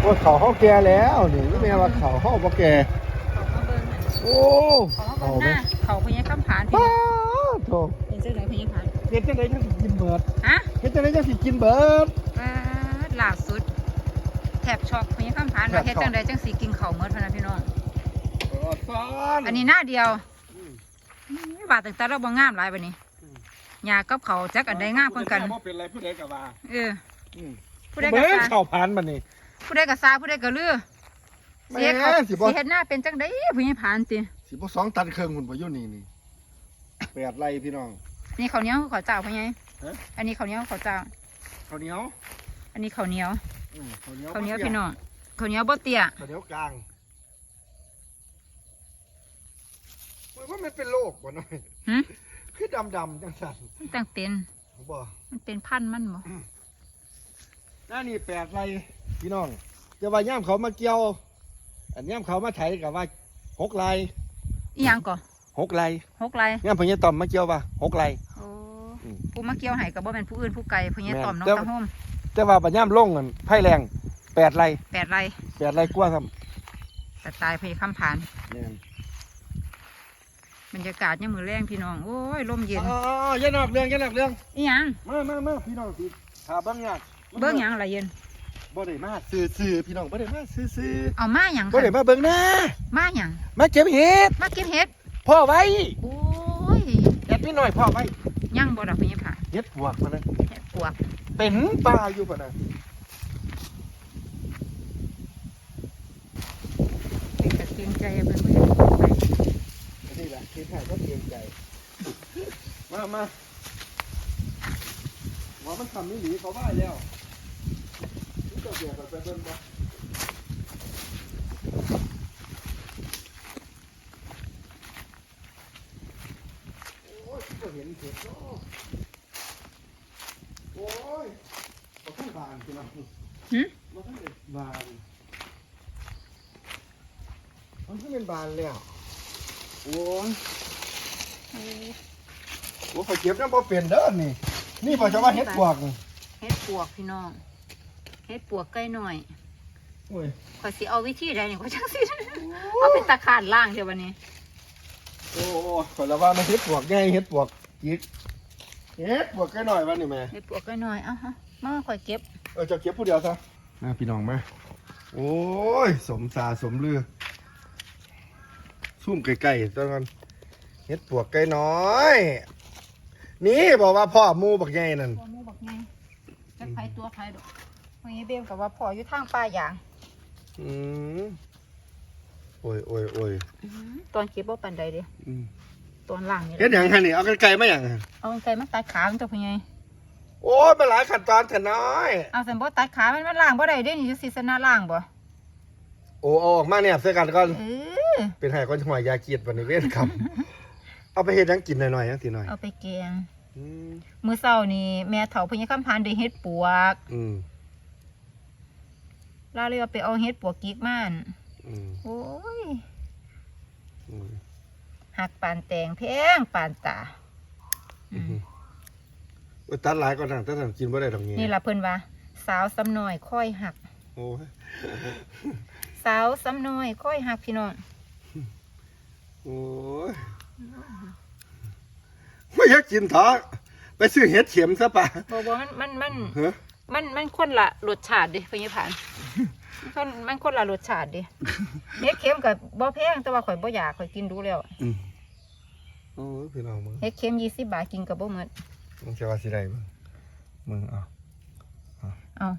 โอ้เขาเขาแก่แล้วนี่แม่ว่าเขาเขาบ่แก่เขามาเบิ่งน่ะโอ้เขามาเบิ่งหน้าเขาพญาคำผานพี่ป้าโถเป็นจังไดพญาผานเฮ็ดจังไดจังสิกินเบิดฮะเฮ็ดจังไดจังสิกินเบิดปาดล่าสุดแถบช็อกพญาคำผานว่าเฮ็ดจังไดจังสิกินข้าวหมดพะนะพี่น้องเออซ่อนอันนี้หน้าเดียวอืมอื้อบาดตั้งแต่เราบ่งามหลายบัดนี้อืมหญ้ากับเขาวจักอันใดงามเพิ่นกันบ่เป็นไรผู้ใดก็ว่าเอออืมผู้ใดก็เบิ่งซาเข้าผ่านบัดนี้ ผู้ใดก็ซาผู้ใดก็ลือแม่เสียเขาสิบ่สิเฮ็ดหน้าเป็นจังไดพญาผานติสิบ่สองตันเครื่องหุ่นบ่อยู่นี่นี่แปดไร่พี่น้อง นี่ข้าวเหนียวข้าวเจ้าพญาฮะ อันนี้ข้าวเหนียวข้าวเจ้า ข้าวเหนียวอันนี้ข้าวเหนียวอืมข้าวเหนียวข้าวเหนียวบ่ตี้พี่น้องข้าวเหนียวบ่เตี้ยข้าวเหนียวกลางโอ้ยว่ามันเป็นโรคบ่น้อยหึคือดำๆจังซั่นมันตั้งเป็นบ่มันเป็นพันธุ์มันบ่หน้านี่แปดไร พี่น้องจะว่าย่ามเขามาเกี่ยว อันย่ามเขามาไถกับว่าหกไรอีหยังก่อหกไรหกไรย่ามพญาต่อมมาเกี่ยวว่าหกไรโอ้อืมผู้มาเกี่ยวให้ก็บ่แม่นผู้อื่นผู้ไกลพญาแม่นต่อมน้องแต่ตะโฮมแต่ว่าปัญญามลงกันไผ่แรงแปดไรแปดไรแปดไรกว่าครับแต่ตายพญาคำผานแม่นบรรยากาศยามมื้อแรงพี่น้องโอ้ยลมเย็นอ๋ออย่านอกเรื่องอย่านอกเรื่องอีหยังมามามาพี่น้องสิถ้าเบิ่งยากเบิ่งหยังล่ะเย็น บ่ได้มาซื้อซื้อพี่น้องบ่ได้มาซื้อซื้อเอามาหยังบ่ได้มาเบิ่งนะมาหยังมาเก็บเห็ดมาเก็บเห็ดพ่อไว้โอ้ยเห็ดนิดหน่อยพ่อไว้ยังบ่ดอกพญาผาเห็ดปวกมานะเห็ดปวกเป็นปลาอยู่ปะนะเป็นกระเกรงใจเพิ่นเพิ่นไปนี่แหละคิดให้ก็เกรงใจ มามาว่ามันทำนี่หนีเขาว่าแล้วนี่ก็ เบียดไปเบิ่งบ่โอ้ยก็เห็นเห็ดเนาะโอ้ยบ่ทันบานพี่น้องหึบ่ทันได้บานมันก็เป็นบานแล้วโอ้ยโอ้ยโอ้ข่อยเก็บน้ำบ่เป็นเด้อนี่ นี่บ่จะว่าเฮ็ดปวกนี่เห็ดปวกพี่น้อง เห็ดปวกใกล้หน่อยโอ้ยข่อยสิเอาวิธีใดนี่ข่อยจังสิเอาเป็นตะขานล่างเดี๋ยววันนี้โอ้โอ้ข่อยละว่ามันเฮ็ดปวกใหญ่เฮ็ดปวกจิกเฮ็ดปวกแค่น้อยวันนี่แม่เห็ดปวกใกล้หน่อยเอ้าฮะมาข่อยเก็บเออเจะเก็บผู้เดียวซะมาพี่น้องมาโอ้ยสมสาสมลือซุ่มไกลๆตอนนั้นเฮ็ดปวกไก่น้อย นี่บอกว่าพ่อหมูบักใหญ่นั่นตัวหมูบักไงจักไผตัวไผดอก วันนี้เบมกับว่าพ่ออยู่ทางป่าอย่างอืมโอ้ยโอ้ยโอ้ยตอนเก็บบ่ปานใดเด้อืมตอนล่างนี่เฮ็ดหยังคันนี่เอาไกลๆมาหยังอะเอาไก่มาตัดขามันตัวพญายโอ้ยมันหลายขั้นตอนแต่น้อย เอาสันบ่ตัดขามันมันล่างบ่ได้เด้นี่จะสิสนะล่างบ่โอ้เอาออกมาเนี่ยเสื้อกันก่อนเออเป็นไห้ก้อนหอยยาเกียดวันนี้เว้นครับ เอาไปเฮ็ดหยังกินหน่อยๆยังทีหน่อยเอาไปแกงอืมมื้อเช้านี่แม่เฒ่าพญาคำพานได้เฮ็ดปวก อืม ลาเลยว่าไปเอาเฮ็ดปวกกิกมาอั่นอืมโอ้ยอืมหักปานแตงแพงปานตาอืมโอ้ยตัดหลายก่อนนะตัดสันกินบ่ได้ดอกนี้นี่ล่ะเพิ่นว่า สาวซ้ำน้อยค่อยหัก โอ้ยสาวซ้ำน้อยค่อยหักพี่น้องโอ้ยไม่อยากกินท้อไปซื้อเห็ดเข็มซะปะบ่บ่มันมันมัน เฮ้อ มันมันคนละรสชาติเดิพญาผานมันคนมันคนละรสชาติเดิเฮ็ดเค็มกับบ่แพงแต่ว่าข่อยบ่อยากข่อยกินดูแล้วอืมโอ้ยพี่น้องมึงเฮ็ดเค็มยี่สิบบาทกินกับบ่หมดมึงจะว่าสิได้มึงมึงเอาเอา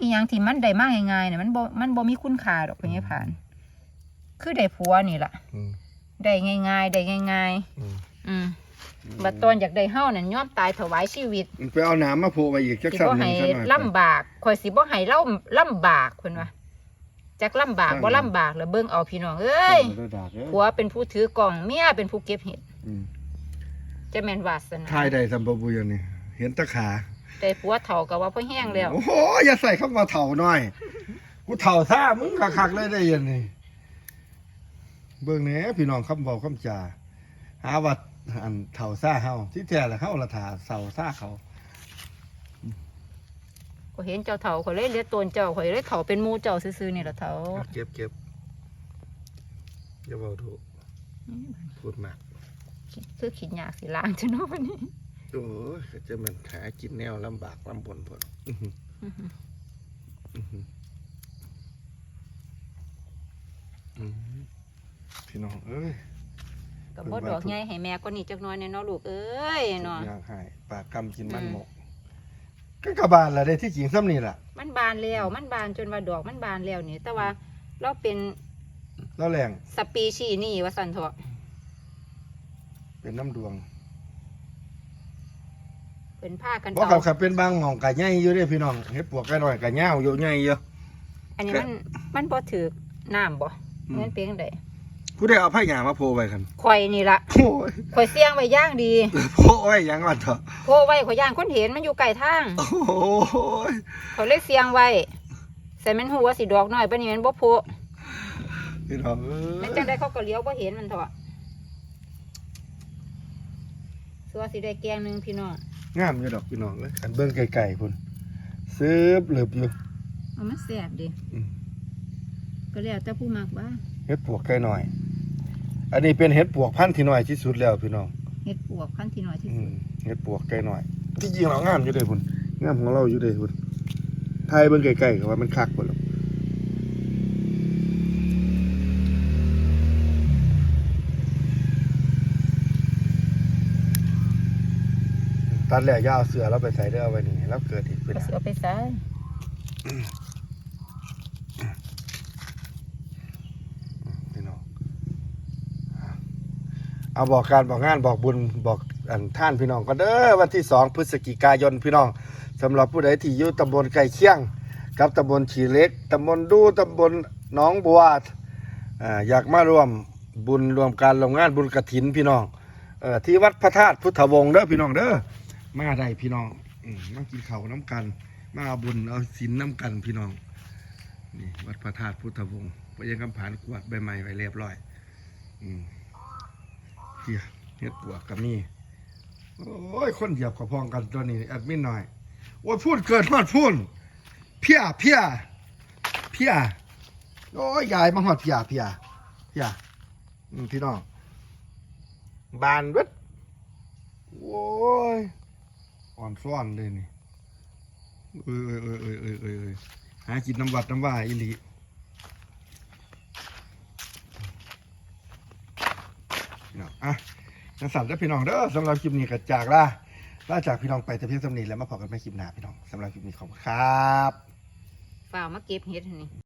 อีหยังที่มันได้มากง่ายๆเนี่ยมันบ่มันบ่มีคุณค่าดอกพญาผาน คือได้ผัวนี่ล่ะอืมได้ง่ายๆได้ง่ายอืมๆอืม บัดตอนอยากได้เฮานั่นยอมตายถวายชีวิตมึงไปเอาน้ำมาโพไปอีกจักสิสั่นบ่หนึ่ให้งสักหน่อยลำบากข่อยสิบ่ให้เล่าลำบากเพิ่นว่าจักลำบากบ่ลำบากแล้วเบิ่งเอาพี่น้องเอ้ยเด้อดากเด้อผัวเป็นผู้ถือกล่องเมียเป็นผู้เก็บเห็ดอืมจะแม่นวาสนาทายได้สัมปบุญนี่เห็นแตะขาแต่ผัวเฒ่าก็ว่าพ่อแห้งแล้ว โอ้โหอย่าใส่เข้ามาเถ่าหน่อย กูเถ่าซ่ามึงคักๆเลยได้ยันนี่เบิ่งแหน่พี่น้องคำบอกคำจาหาว่า อันเถ่าซ่าเฮาที่แท้ละเฮาละถาเสาซ่าเขา ก็เห็นเจ้าเถาข่อยเลยเรียกตนเจ้าข่อยเลยเถาเป็นหมูเจ้าซื่อๆนี่ล่ะเถาเก็บเก็บอย่าเบาถูกพูดมากคือขิดยากสิล้างจังเนาะวันนี้โอ้ยก็จะมันหากินแนวลำบากลำบนพนอื้อหืออื้อหืออื้อหือพี่น้องเอ้ย ก็บ่ดอกใหญ่ให้แม่ก็นี่จักหน้อยแน่เนาะลูกเอ้ยเนาะ อยากให้ปากกำกินมันอืม หมกก็กระบาลละได้ที่จริงซ้ำนี่ล่ะมันบานแล้วมันบานจนว่าดอกมันบานแล้วนี่แต่ว่าเราเป็นแล้วแรงสปีชีส์นี่ว่าซั่นเถาะเป็นน้ำดวงเป็นผ้ากันเพราะเก่าเขาขับเป็นบางหม่องกะใหญ่อยู่เด้พี่น้องเฮ็ดปวกไก่น้อยกะยาวอยู่ใหญ่เยอะ อันนี้มันมันบ่ถือน้ำบ่อืม มันเป็นจังได ผู้ได้เอาผ้าหยางมาโพไว้กันข่อยนี่ล่ะโอ้ยข่อยเสี่ยงไว้อย่างดีโพไว้หยังวันเถอะโพไว้ข่อยย่างคนเห็นมันอยู่ไกลทางโอ้ยข่อยเลยเสี่ยงไว้ใส่มันฮู้ว่าสิดอกน้อยปานนี้มันบ่โพพี่น้องเอ้มันยจังได้เขาก็เลี้ยวบ่เห็นมันเถาะสัวสิได้แกงหนึงพี่น้องงามอยู่ดอกพี่น้องเอ้ยอันเบิ่งไกลๆพุ่นซื้อเหลือบอยู่เอามันแซ่บดิอืมก็แล้วแต่ผู้มักบ้าเฮ็ดปวกไก่น้อย อันนี้เป็นเฮ็ดปวกพันธุ์ที่น้อยที่สุดแล้วพี่น้องเฮ็ดปวกขั้นที่น้อยที่อืสุดมเฮ็ดปวกไก่น้อย ที่จริงเรางามอยู่เด้พุ่นงามของเราอยู่เด้พุ่นไทยเบิ่งไกลๆก็ว่ามันคักพุ่นแล้วตัดแล้วอย่าเอาเสือเราไปใส่เด้อเอาไว้นี่แล้วเกิดอีกเป็น ก็สิเอาไปใส่ พี่น้อง เอาบอกการบอกงานบอกบุญบอกอันท่านพี่น้องก็เด้อวันที่สองพฤศจิกายนพี่น้องสำหรับผู้ใดที่อยู่ตำบลไก่เคียงกับตำบลฉีเล็กตำบลดูตำบลหนองบัวอ่าอยากมาร่วมบุญรวมการลงงานบุญกระถินพี่น้องอที่วัดพระธาตุพุทธวงศ์เด้อพี่น้องเด้อมาได้พี่น้องอมากินเข้าน้ำกัน มาเอาบุญเอาศีลน้ำกันพี่น้องนี่วัดพระธาตุพุทธวงศ์พระยังคำผานกวาดใบไม้ไว้เรียบร้อย อืม เฮียเฮ็ดปวกกับนี่โอ้ยคนเหยียบกับพองกันตัวนี้แอดมินหน่อยโอ้ยพูดเกิดฮอดพูนเพียเพียเพียโอ้ยยายมาฮอดเพียเพียเพียพี่น้องบานเวดโอ้ยอ่อนซ้อนเลยนี่เอ้ยเอ้ยเอ้ยเอ้ยเอ้ยเอ้ยหากินน้ำวัดน้ำว่าอีหลี พี่น้องอะยังสั่นแล้วพี่น้องเด้อสำหรับคลิปนี้ก็จากล่ะล่าจากพี่น้องไปแต่เพียงสำนีแล้วมาพอกันไม่คลิปหน้าพี่น้องสำหรับคลิปนี้ขอบคุณครับ ฝ่าวมาเก็บเฮ็ดนี่